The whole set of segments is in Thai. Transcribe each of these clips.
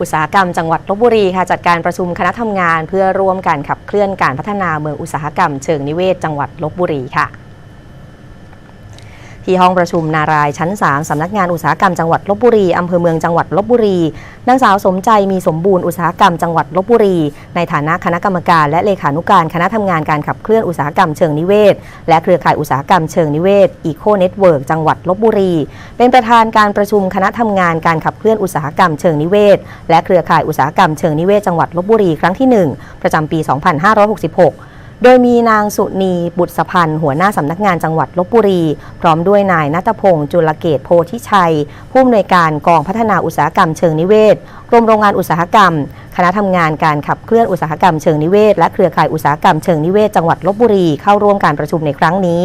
อุตสาหกรรมจังหวัดลบบุรีค่ะจัดการประชุมคณะทำงาน เพื่อร่วมกันขับเคลื่อนการพัฒนาเมืองอุตสาหกรรมเชิงนิเวศจังหวัดลบบุรีค่ะ ที่ห้องประชุมนารายชั้น 3 สำนักงานอุตสาหกรรมจังหวัดลบบุรี อำเภอเมืองจังหวัดลบบุรี นางสาวสมใจมีสมบูรณ์อุตสาหกรรมจังหวัดลบบุรี ในฐานะคณะกรรมการ และเลขานุการคณะทำงานการขับเคลื่อนอุตสาหกรรมเชิงนิเวศ และเครือข่ายอุตสาหกรรมเชิงนิเวศอีโคเน็ตเวิร์กจังหวัดลบบุรี เป็นประธานการประชุมคณะทำงานการขับเคลื่อนอุตสาหกรรมเชิงนิเวศ และเครือข่ายอุตสาหกรรมเชิงนิเวศจังหวัดลบบุรีครั้งที่ 1 ประจำปี 2566 โดยมีนางสุนีบุตรสพันธ์หัวหน้าสำนักงานจังหวัดลบบุรี พร้อมด้วยนายนัทพงศ์จุลเกตโพธิชัย ผู้อำนวยการกองพัฒนาอุตสาหกรรมเชิงนิเวศกรมโรงงานอุตสาหกรรม คณะทำงานการขับเคลื่อนอุตสาหกรรมเชิงนิเวศและเครือข่ายอุตสาหกรรมเชิงนิเวศจังหวัดลบบุรีเข้าร่วมการประชุมในครั้งนี้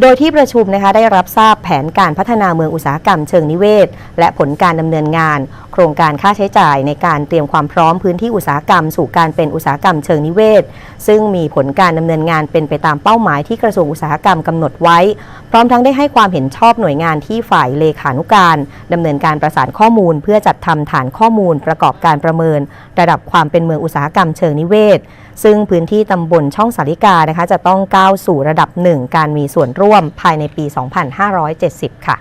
โดยที่ประชุมนะคะได้รับทราบแผนการพัฒนาเมืองอุตสาหกรรมเชิงนิเวศ และผลการดำเนินงาน โครงการค่าใช้จ่ายในการเตรียมความพร้อมพื้นที่อุตสาหกรรม สู่การเป็นอุตสาหกรรมเชิงนิเวศ ซึ่งมีผลการดำเนินงานเป็นไปตามเป้าหมายที่กระทรวงอุตสาหกรรมกำหนดไว้ พร้อมทั้งได้ให้ความเห็นชอบหน่วยงานที่ฝ่ายเลขานุการดำเนินการประสานข้อมูล เพื่อจัดทำฐานข้อมูลประกอบการประเมิน ระดับความเป็นเมืองอุตสาหกรรมเชิงนิเวศ ซึ่งพื้นที่ตำบลช่องสาริกานะคะจะต้องก้าวสู่ระดับหนึ่งการมีส่วนร่วมภายในปี 2570 ค่ะ